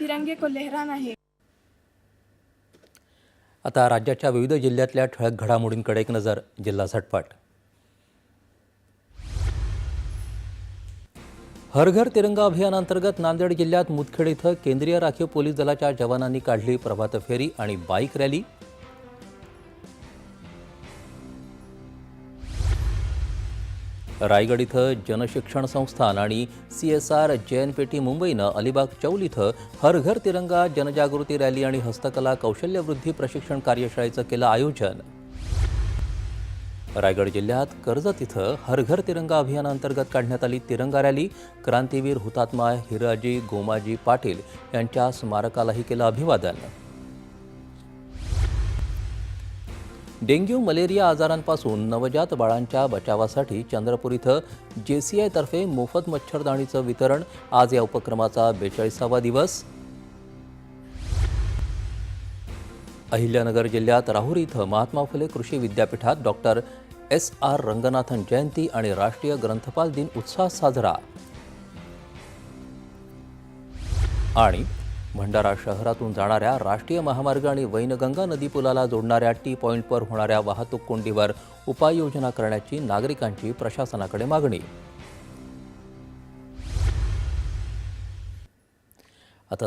तिरंगे को लहराना है आता राज्याच्या विविध जिल्ह्यातल्या ठळक घडामोडींकडे एक नजर जिल्हा झटपट. हर घर तिरंगा अभियानांतर्गत नांदेड जिल्ह्यात मुदखेड इथं केंद्रीय राखीव पोलीस दलाच्या जवानांनी काढली प्रभात फेरी आणि बाईक रॅली. रायगड इथं जनशिक्षण संस्थान आणि सी एस आर जैन पेटी मुंबईनं अलिबाग चौल इथं हर घर तिरंगा जनजागृती रॅली आणि हस्तकला कौशल्यवृद्धी प्रशिक्षण कार्यशाळेचं केलं आयोजन. रायगड जिल्ह्यात कर्जत इथं हर घर तिरंगा अभियानांतर्गत काढण्यात आली तिरंगा रॅली. क्रांतीवीर हुतात्मा हिराजी गोमाजी पाटील यांच्या स्मारकालाही केलं अभिवादन. डेंग्यू मलेरिया आजारांपासून नवजात बाळांच्या बचावासाठी चंद्रपूर इथं जेसीआयतर्फे मोफत मच्छरदाणीचं वितरण. आज या उपक्रमाचा बेचाळीसावा दिवस. अहिल्यानगर जिल्ह्यात राहुरी इथं महात्मा फुले कृषी विद्यापीठात डॉक्टर एस आर रंगनाथन जयंती आणि राष्ट्रीय ग्रंथपाल दिन उत्साहात साजरा. आणि भंडारा शहरातून जाणाऱ्या राष्ट्रीय महामार्ग आणि वैनगंगा नदी पुलाला जोडणाऱ्या टी पॉईंटवर होणाऱ्या वाहतूक कोंडीवर उपाययोजना करण्याची नागरिकांची प्रशासनाकडे मागणी. आता